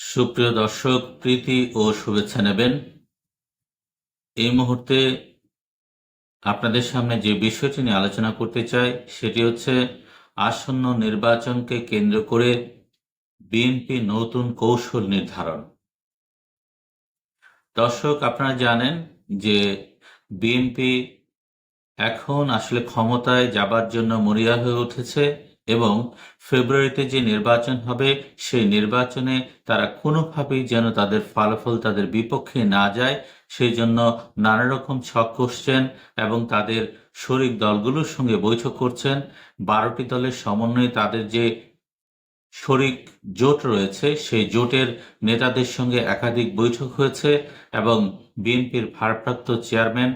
সুপ্রিয় দর্শক, প্রীতি ও শুভেচ্ছা নেবেন। এই মুহূর্তে আপনাদের সামনে যে বিষয়টি নিয়ে আলোচনা করতে চাই, সেটি হচ্ছে আসন্ন নির্বাচনকে কেন্দ্র করে বিএনপি নতুন কৌশল নির্ধারণ। দর্শক, আপনারা জানেন যে বিএনপি এখন আসলে ক্ষমতায় যাবার জন্য মরিয়া হয়ে উঠেছে। এবং ফেব্রুয়ারিতে যে নির্বাচন হবে, সেই নির্বাচনে তারা কোনোভাবেই যেন তাদের ফলাফল তাদের বিপক্ষে না যায়। সেই জন্য নানা রকম ছক কষছেন এবং তাদের শরিক দলগুলোর সঙ্গে বৈঠক করছেন। বারোটি দলের সমন্বয়ে তাদের যে শরিক জোট রয়েছে, সেই জোটের নেতাদের সঙ্গে একাধিক বৈঠক হয়েছে এবং বিএনপির ভারপ্রাপ্ত চেয়ারম্যান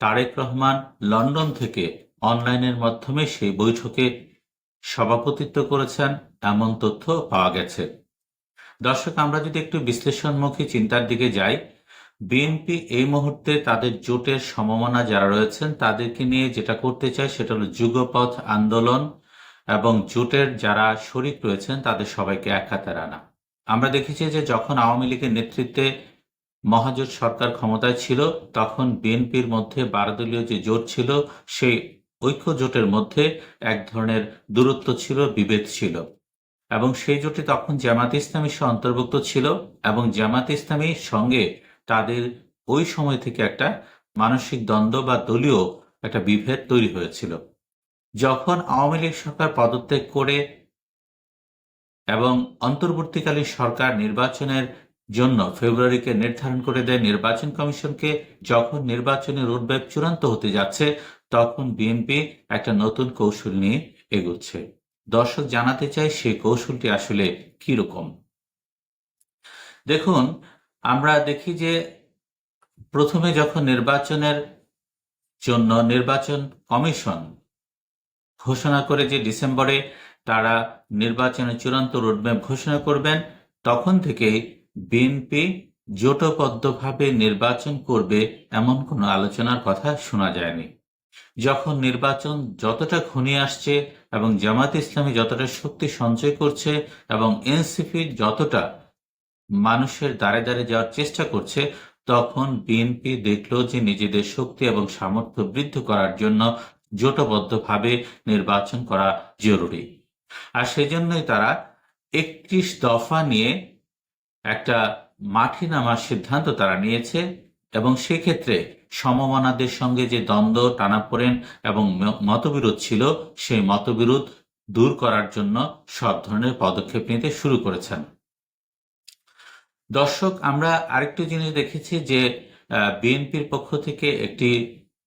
তারেক রহমান লন্ডন থেকে অনলাইনের মাধ্যমে সেই বৈঠকে সভাপতিত্ব করেছেন, এমন তথ্য পাওয়া গেছে। দর্শক, আমরা যদি একটু বিশ্লেষণমুখী চিন্তার দিকে যাই, বিএনপি এই মুহূর্তে তাদের জোটের সমমনা যারা রয়েছেন, তাদেরকে নিয়ে যেটা করতে চায় সেটা হলো যুগপথ আন্দোলন এবং জোটের যারা শরিক রয়েছেন, তাদের সবাইকে এক হাতে আনা আমরা দেখেছি যে যখন আওয়ামী লীগের নেতৃত্বে মহাজোট সরকার ক্ষমতায় ছিল, তখন বিএনপির মধ্যে বারোদলীয় যে জোট ছিল, সেই ঐক্য জোটের মধ্যে এক ধরনের দূরত্ব ছিল, বিভেদ ছিল। এবং সেই জোটে তখন জামাত ইসলামী অন্তর্ভুক্ত ছিল এবং জামাত ইসলামীর সঙ্গে তাদের ওই সময় থেকে একটা মানসিক দ্বন্দ্ব বা দলীয় একটা বিভেদ তৈরি হয়েছিল। যখন আওয়ামী লীগ সরকার পদত্যাগ করে এবং অন্তর্বর্তীকালীন সরকার নির্বাচনের জন্য ফেব্রুয়ারিকে নির্ধারণ করে দেয়, নির্বাচন কমিশনকে যখন নির্বাচনের রোডম্যাপ চূড়ান্ত হতে যাচ্ছে তখন বিএনপি একটা নতুন কৌশল নিয়ে এগোচ্ছে। দর্শক জানাতে চাই সে কৌশলটি আসলে কীরকম। দেখুন, আমরা দেখি যে প্রথমে যখন নির্বাচনের জন্য নির্বাচন কমিশন ঘোষণা করে যে ডিসেম্বরে তারা নির্বাচনের চূড়ান্ত রোডম্যাপ ঘোষণা করবেন, তখন থেকে বিএনপি জোটবদ্ধভাবে নির্বাচন করবে এমন কোনো আলোচনার কথা শোনা যায়নি। যখন নির্বাচন যতটা ঘনিয়ে আসছে এবং জামাত ইসলামী যতটা শক্তি সঞ্চয় করছে এবং এনসিপি যতটা মানুষের দ্বারে দ্বারে যাওয়ার চেষ্টা করছে, তখন বিএনপি দেখল যে নিজেদের শক্তি এবং সামর্থ্য বৃদ্ধি করার জন্য জোটবদ্ধভাবে নির্বাচন করা জরুরি। আর সেজন্যই তারা একত্রিশ দফা নিয়ে একটা মাঠে নামার সিদ্ধান্ত তারা নিয়েছে এবং সেক্ষেত্রে সমমনাদের সঙ্গে যে দ্বন্দ্ব টানাপোড়েন এবং মতবিরোধ ছিল, সেই মতবিরোধ দূর করার জন্য সব ধরনের পদক্ষেপ নিতে শুরু করেছেন। দর্শক, আমরা আরেকটু জিনিস দেখেছি যে বিএনপির পক্ষ থেকে একটি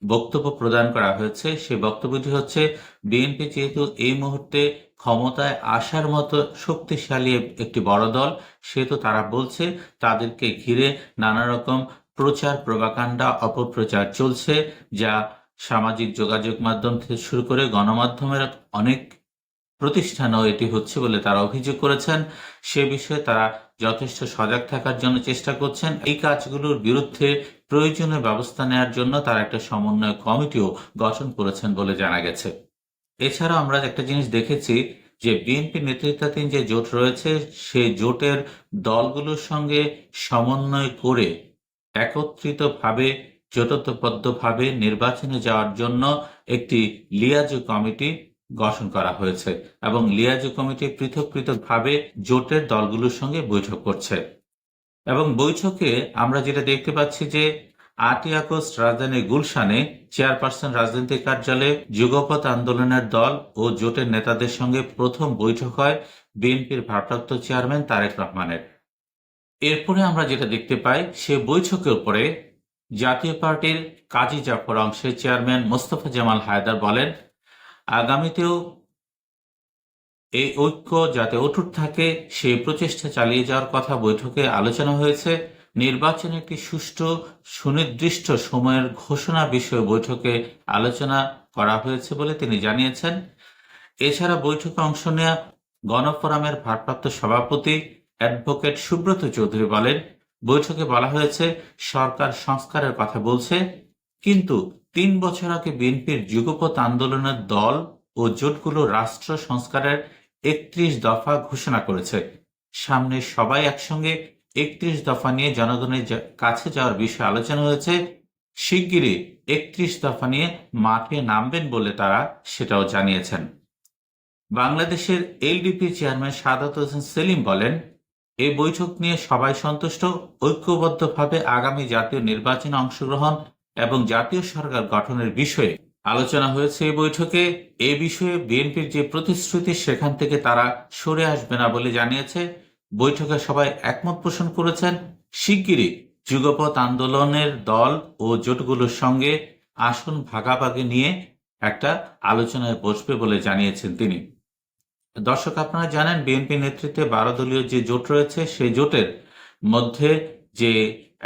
বক্তব্য প্রদান করা হয়েছে। সেই বক্তব্যটি হচ্ছে, বিএনপি যেহেতু এই মুহূর্তে ক্ষমতায় আসার মতো শক্তিশালী একটি বড় দল, সেহেতু তারা বলছে, তাদেরকে ঘিরে নানা রকম প্রচার, প্রবাকাণ্ডা, অপপ্রচার চলছে, যা সামাজিক যোগাযোগ মাধ্যম থেকে শুরু করে গণমাধ্যমের অনেক প্রতিষ্ঠানও এটি হচ্ছে বলে তারা অভিযোগ করেছেন। সে বিষয়ে তারা যথেষ্ট সজাগ থাকার জন্য চেষ্টা করছেন। এই কাজগুলোর বিরুদ্ধে প্রয়োজনীয় ব্যবস্থা নেওয়ার জন্য তারা একটা সমন্বয় কমিটিও গঠন করেছেন বলে জানা গেছে। এছাড়া আমরা একটা জিনিস দেখেছি যে বিএনপি নেতৃত্বাধীন যে জোট রয়েছে সেই জোটের দলগুলোর সঙ্গে সমন্বয় করে একত্রিতভাবে জোটবদ্ধভাবে নির্বাচনে যাওয়ার জন্য একটি লিয়াজু কমিটি গঠন করা হয়েছে এবং লিয়াজু কমিটি পৃথক পৃথকভাবে জোটের দলগুলোর সঙ্গে বৈঠক করছে। এবং বৈঠকে আমরা যেটা দেখতে পাচ্ছি যে আটই আগস্ট রাজধানীর গুলশানে চেয়ারপারসন রাজনৈতিক কার্যালয়ে যুগপথ আন্দোলনের দল ও জোটের নেতাদের সঙ্গে প্রথম বৈঠক হয় বিএনপির ভারপ্রাপ্ত চেয়ারম্যান তারেক রহমানের। এরপরে আমরা যেটা দেখতে পাই, সে বৈঠকের পরে জাতীয় পার্টির কাজী জাফর অংশের চেয়ারম্যান মোস্তফা জামাল হায়দার বলেন, আগামীতেও এই ঐক্য যাতে অটুট থাকে, সেই প্রচেষ্টা চালিয়ে যাওয়ার কথা বৈঠকে আলোচনা হয়েছে। নির্বাচনে একটি সুষ্ঠু, সুনির্দিষ্ট সময়ের ঘোষণা বিষয়ে বৈঠকে আলোচনা করা হয়েছে বলে তিনি জানিয়েছেন। এছাড়া বৈঠকে অংশ নেওয়া গণফোরামের ভারপ্রাপ্ত সভাপতি অ্যাডভোকেট সুব্রত চৌধুরী বলেন, বৈঠকে বলা হয়েছে, সরকার সংস্কারের কথা বলছে, কিন্তু তিন বছর আগে বিএনপির যুগপৎ আন্দোলনের দল ও জোটগুলো রাষ্ট্র সংস্কারের একত্রিশ দফা ঘোষণা করেছে। সামনে সবাই একসঙ্গে একত্রিশ দফা নিয়ে জনগণের কাছে যাওয়ার বিষয়ে আলোচনা হয়েছে। শিগগিরই একত্রিশ দফা নিয়ে মাঠে নামবেন বলে তারা সেটাও জানিয়েছেন। বাংলাদেশের এলডিপি চেয়ারম্যান সাদাত হোসেন সেলিম বলেন এই বৈঠক নিয়ে সবাই সন্তুষ্ট, ঐক্যবদ্ধভাবে আগামী জাতীয় নির্বাচনে অংশগ্রহণ এবং জাতীয় সরকার গঠনের বিষয়ে আলোচনা হয়েছে এই বৈঠকে। এ বিষয়ে বিএনপির যে প্রতিশ্রুতি, সেখান থেকে তারা সরে আসবে না বলে জানিয়েছে। বৈঠকে সবাই একমত পোষণ করেছেন, শিগগিরই যুগপথ আন্দোলনের দল ও জোটগুলোর সঙ্গে আসন ভাগাভাগি নিয়ে একটা আলোচনায় বসবে বলে জানিয়েছেন তিনি। দর্শক, আপনারা জানেন বিএনপি নেতৃত্বে বারো দলীয় যে জোট রয়েছে, সেই জোটের মধ্যে যে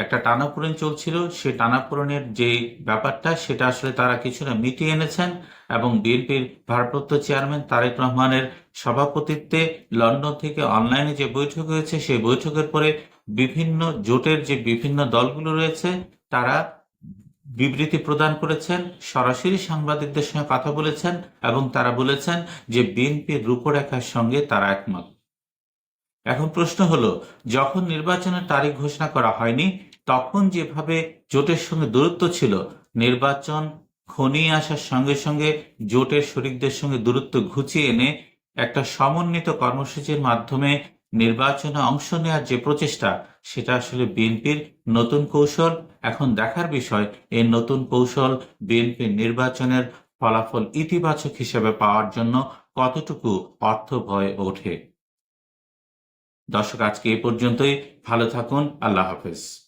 একটা টানাপোড়েন চলছিল, সে টানাপোড়েনের যে ব্যাপারটা, সেটা আসলে তারা কিছুটা মিটিয়ে এনেছেন এবং বিএনপির ভারপ্রাপ্ত চেয়ারম্যান তারেক রহমানের সভাপতিত্বে লন্ডন থেকে অনলাইনে যে বৈঠক হয়েছে, সেই বৈঠকের পরে বিভিন্ন জোটের যে বিভিন্ন দলগুলো রয়েছে, তারা বিবৃতি প্রদান করেছেন, সরাসরি সাংবাদিকদের সঙ্গে কথা বলেছেন এবং তারা বলেছেন যে বিএনপির রূপরেখার সঙ্গে তারা একমত। এখন প্রশ্ন হলো, যখন নির্বাচনের তারিখ ঘোষণা করা হয়নি, তখন যেভাবে জোটের সঙ্গে দূরত্ব ছিল, নির্বাচন ঘনিয়ে আসার সঙ্গে সঙ্গে জোটের শরিকদের সঙ্গে দূরত্ব ঘুচিয়ে এনে একটা সমন্বিত কর্মসূচির মাধ্যমে নির্বাচনে অংশ নেওয়ার যে প্রচেষ্টা, সেটা আসলে বিএনপির নতুন কৌশল। এখন দেখার বিষয়, এই নতুন কৌশল বিএনপির নির্বাচনের ফলাফল ইতিবাচক হিসেবে পাওয়ার জন্য কতটুকু অর্থ ভয়ে ওঠে? দর্শক, আজকে এ পর্যন্তই। ভালো থাকুন। আল্লাহ হাফেজ।